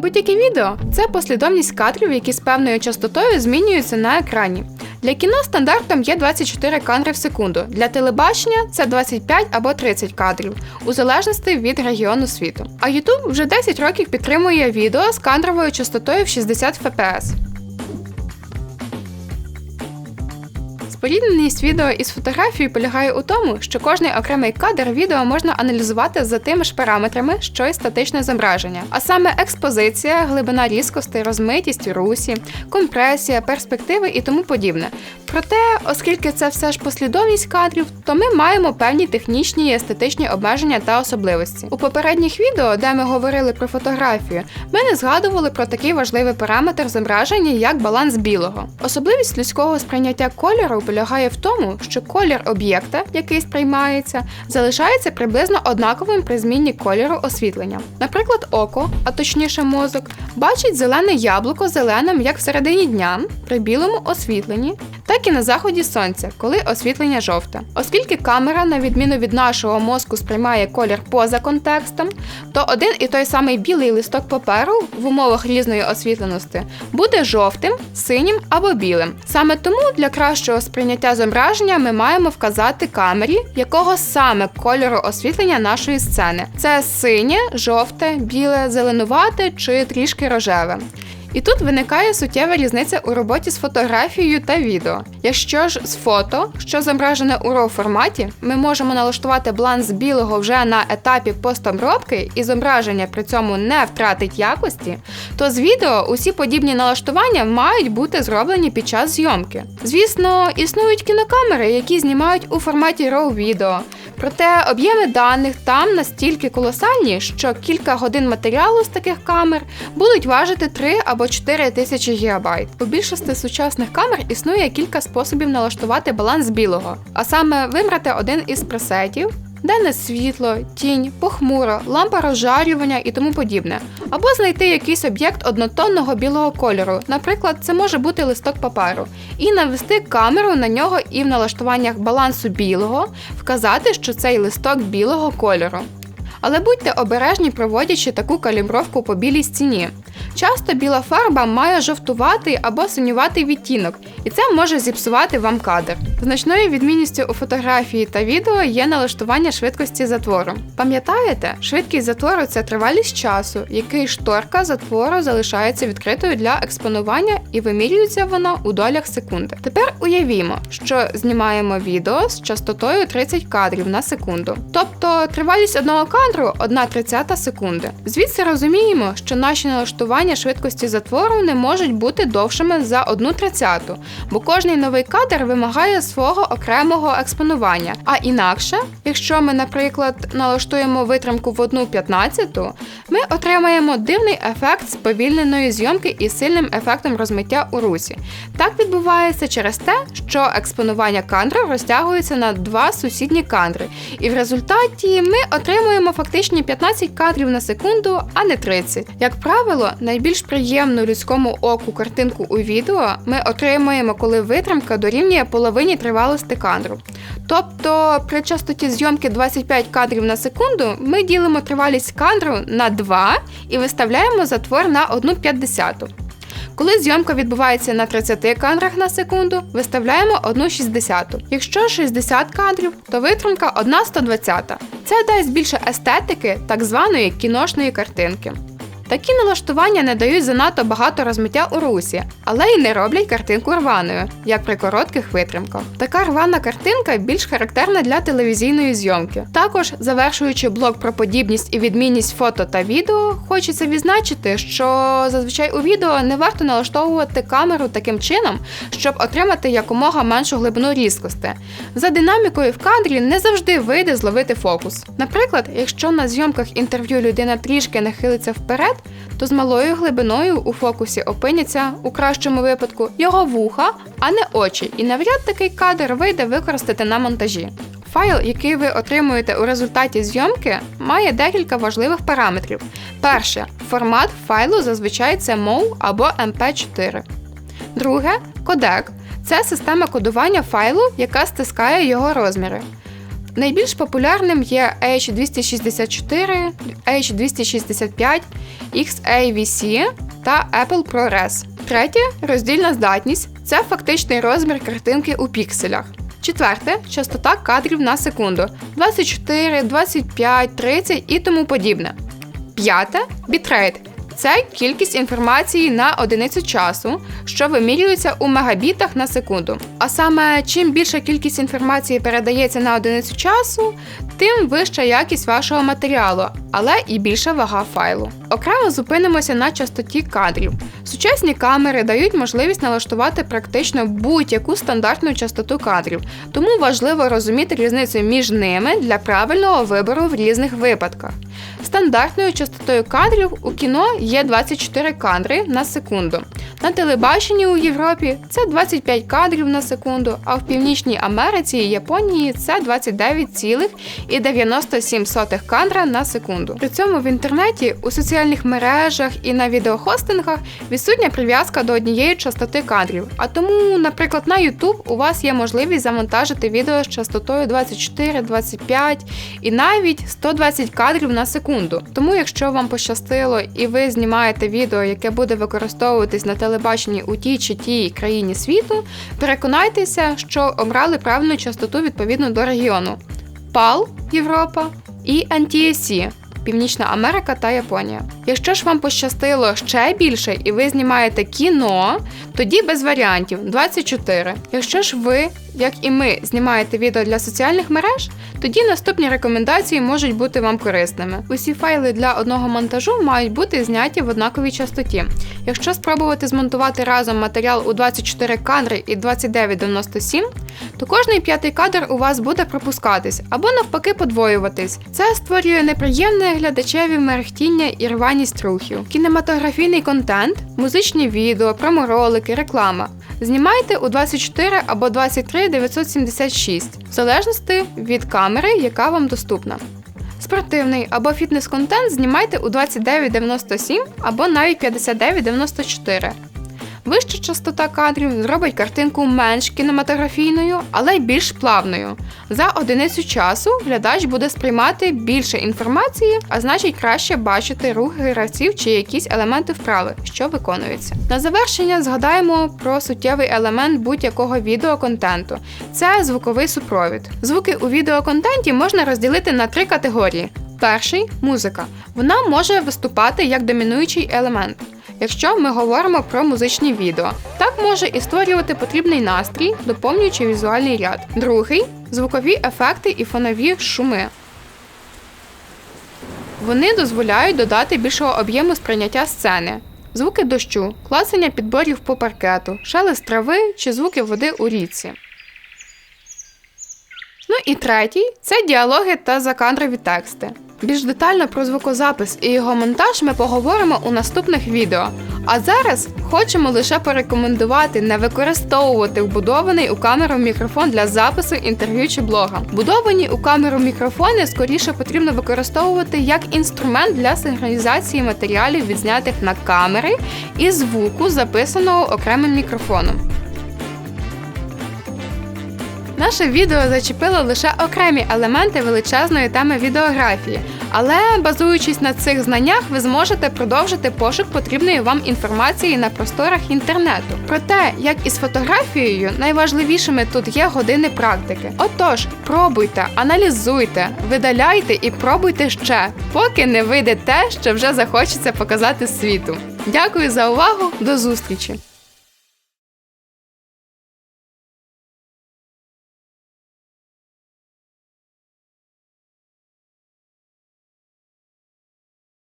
Будь-яке відео це послідовність кадрів, які з певною частотою змінюються на екрані. Для кіно стандартом є 24 кадри в секунду. Для телебачення це 25 або 30 кадрів, у залежності від регіону світу. А YouTube вже 10 років підтримує відео з кадровою частотою в 60 fps. Спорідненість відео із фотографією полягає у тому, що кожний окремий кадр відео можна аналізувати за тими ж параметрами, що й статичне зображення, а саме експозиція, глибина різкості, розмитість русі, компресія, перспективи і тому подібне. Проте, оскільки це все ж послідовність кадрів, то ми маємо певні технічні і естетичні обмеження та особливості. У попередніх відео, де ми говорили про фотографію, ми не згадували про такий важливий параметр зображення, як баланс білого. Особливість людського сприйняття кольору полягає в тому, що колір об'єкта, який сприймається, залишається приблизно однаковим при зміні кольору освітлення. Наприклад, око, а точніше мозок, бачить зелене яблуко зеленим як всередині дня при білому освітленні, так і на заході сонця, коли освітлення жовте. Оскільки камера, на відміну від нашого мозку, сприймає колір поза контекстом, то один і той самий білий листок паперу в умовах різної освітленості буде жовтим, синім або білим. Саме тому для кращого сприйняття зображення ми маємо вказати камері, якого саме кольору освітлення нашої сцени. Це синє, жовте, біле, зеленувате чи трішки рожеве. І тут виникає суттєва різниця у роботі з фотографією та відео. Якщо ж з фото, що зображене у RAW форматі, ми можемо налаштувати баланс білого вже на етапі постобробки і зображення при цьому не втратить якості, то з відео усі подібні налаштування мають бути зроблені під час зйомки. Звісно, існують кінокамери, які знімають у форматі RAW відео. Проте об'єми даних там настільки колосальні, що кілька годин матеріалу з таких камер будуть важити 3 або 4 тисячі гігабайт. У більшості сучасних камер існує кілька способів налаштувати баланс білого, а саме вибрати один із пресетів. Денне світло, тінь, похмуро, лампа розжарювання і тому подібне, або знайти якийсь об'єкт однотонного білого кольору, наприклад, це може бути листок паперу, і навести камеру на нього і в налаштуваннях балансу білого вказати, що цей листок білого кольору. Але будьте обережні, проводячи таку калібровку по білій стіні. Часто біла фарба має жовтуватий або синюватий відтінок, і це може зіпсувати вам кадр. Значною відмінністю у фотографії та відео є налаштування швидкості затвору. Пам'ятаєте, швидкість затвору це тривалість часу, який шторка затвору залишається відкритою для експонування і вимірюється вона у долях секунди. Тепер уявімо, що знімаємо відео з частотою 30 кадрів на секунду. Тобто тривалість одного кадру 1,30 секунди. Звідси розуміємо, що наші налаштування швидкості затвору не можуть бути довшими за 1,30, бо кожний новий кадр вимагає свого окремого експонування. А інакше, якщо ми, наприклад, налаштуємо витримку в 1,15, ми отримаємо дивний ефект сповільненої зйомки із сильним ефектом розмиття у русі. Так відбувається через те, що експонування кадра розтягується на два сусідні кадри, і в результаті ми отримуємо фактичні 15 кадрів на секунду, а не 30. Як правило, найбільш приємну людському оку картинку у відео ми отримуємо, коли витримка дорівнює половині тривалості кадру. Тобто при частоті зйомки 25 кадрів на секунду ми ділимо тривалість кадру на 2 і виставляємо затвор на 1,50. Коли зйомка відбувається на 30 кадрах на секунду, виставляємо 1,60. Якщо 60 кадрів, то витримка 1,120. Це дасть більше естетики так званої кіношної картинки. Такі налаштування не дають занадто багато розмиття у русі, але й не роблять картинку рваною, як при коротких витримках. Така рвана картинка більш характерна для телевізійної зйомки. Також, завершуючи блок про подібність і відмінність фото та відео, хочеться відзначити, що зазвичай у відео не варто налаштовувати камеру таким чином, щоб отримати якомога меншу глибину різкості. За динамікою в кадрі не завжди вийде зловити фокус. Наприклад, якщо на зйомках інтерв'ю людина трішки нахилиться вперед, то з малою глибиною у фокусі опиняться у кращому випадку його вуха, а не очі, і навряд такий кадр вийде використати на монтажі. Файл, який ви отримуєте у результаті зйомки, має декілька важливих параметрів. Перше, формат файлу зазвичай це MOV або MP4. Друге кодек це система кодування файлу, яка стискає його розміри. Найбільш популярним є H264, H265, XAVC та Apple ProRes. Третє роздільна здатність це фактичний розмір картинки у пікселях. Четверте частота кадрів на секунду 24, 25, 30 і тому подібне. П'яте бітрейт. Це кількість інформації на одиницю часу, що вимірюється у мегабітах на секунду. А саме, чим більша кількість інформації передається на одиницю часу, тим вища якість вашого матеріалу, але і більша вага файлу. Окремо зупинимося на частоті кадрів. Сучасні камери дають можливість налаштувати практично будь-яку стандартну частоту кадрів, тому важливо розуміти різницю між ними для правильного вибору в різних випадках. Стандартною частотою кадрів у кіно є 24 кадри на секунду. На телебаченні у Європі це 25 кадрів на секунду, а в Північній Америці і Японії це 29,97 кадра на секунду. При цьому в інтернеті, у соціальних мережах і на відеохостингах відсутня прив'язка до однієї частоти кадрів. А тому, наприклад, на YouTube у вас є можливість завантажити відео з частотою 24, 25 і навіть 120 кадрів на секунду. Тому, якщо вам пощастило і ви знімаєте відео, яке буде використовуватись на телебаченні у тій чи тій країні світу, переконайтеся, що обрали правильну частоту відповідно до регіону. PAL – Європа і NTSC – Північна Америка та Японія. Якщо ж вам пощастило ще більше і ви знімаєте кіно, тоді без варіантів 24. Якщо ж ви, як і ми, знімаєте відео для соціальних мереж, тоді наступні рекомендації можуть бути вам корисними. Усі файли для одного монтажу мають бути зняті в однаковій частоті. Якщо спробувати змонтувати разом матеріал у 24 кадри і 2997, то кожний п'ятий кадр у вас буде пропускатись або навпаки подвоюватись. Це створює неприємне глядачеві мерехтіння і рваність рухів. Кінематографійний контент, музичні відео, проморолики, реклама. Знімайте у 24 або 23 976, в залежності від камери, яка вам доступна. Спортивний або фітнес-контент знімайте у 2997 або навіть 5994. Вища частота кадрів зробить картинку менш кінематографійною, але й більш плавною. За одиницю часу глядач буде сприймати більше інформації, а значить краще бачити рухи гравців чи якісь елементи вправи, що виконуються. На завершення згадаємо про суттєвий елемент будь-якого відеоконтенту це звуковий супровід. Звуки у відеоконтенті можна розділити на три категорії. Перший музика. Вона може виступати як домінуючий елемент якщо ми говоримо про музичні відео. Так може і створювати потрібний настрій, доповнюючи візуальний ряд. Другий звукові ефекти і фонові шуми. Вони дозволяють додати більшого об'єму сприйняття сцени. Звуки дощу, класення підборів по паркету, шелест трави чи звуки води у річці. Ну і третій це діалоги та закадрові тексти. Більш детально про звукозапис і його монтаж ми поговоримо у наступних відео. А зараз хочемо лише порекомендувати не використовувати вбудований у камеру мікрофон для запису інтерв'ю чи блога. Вбудовані у камеру мікрофони скоріше потрібно використовувати як інструмент для синхронізації матеріалів, відзнятих на камери і звуку, записаного окремим мікрофоном. Наше відео зачепило лише окремі елементи величезної теми відеографії, але базуючись на цих знаннях, ви зможете продовжити пошук потрібної вам інформації на просторах інтернету. Проте, як і з фотографією, найважливішими тут є години практики. Отож, пробуйте, аналізуйте, видаляйте і пробуйте ще, поки не вийде те, що вже захочеться показати світу. Дякую за увагу, до зустрічі!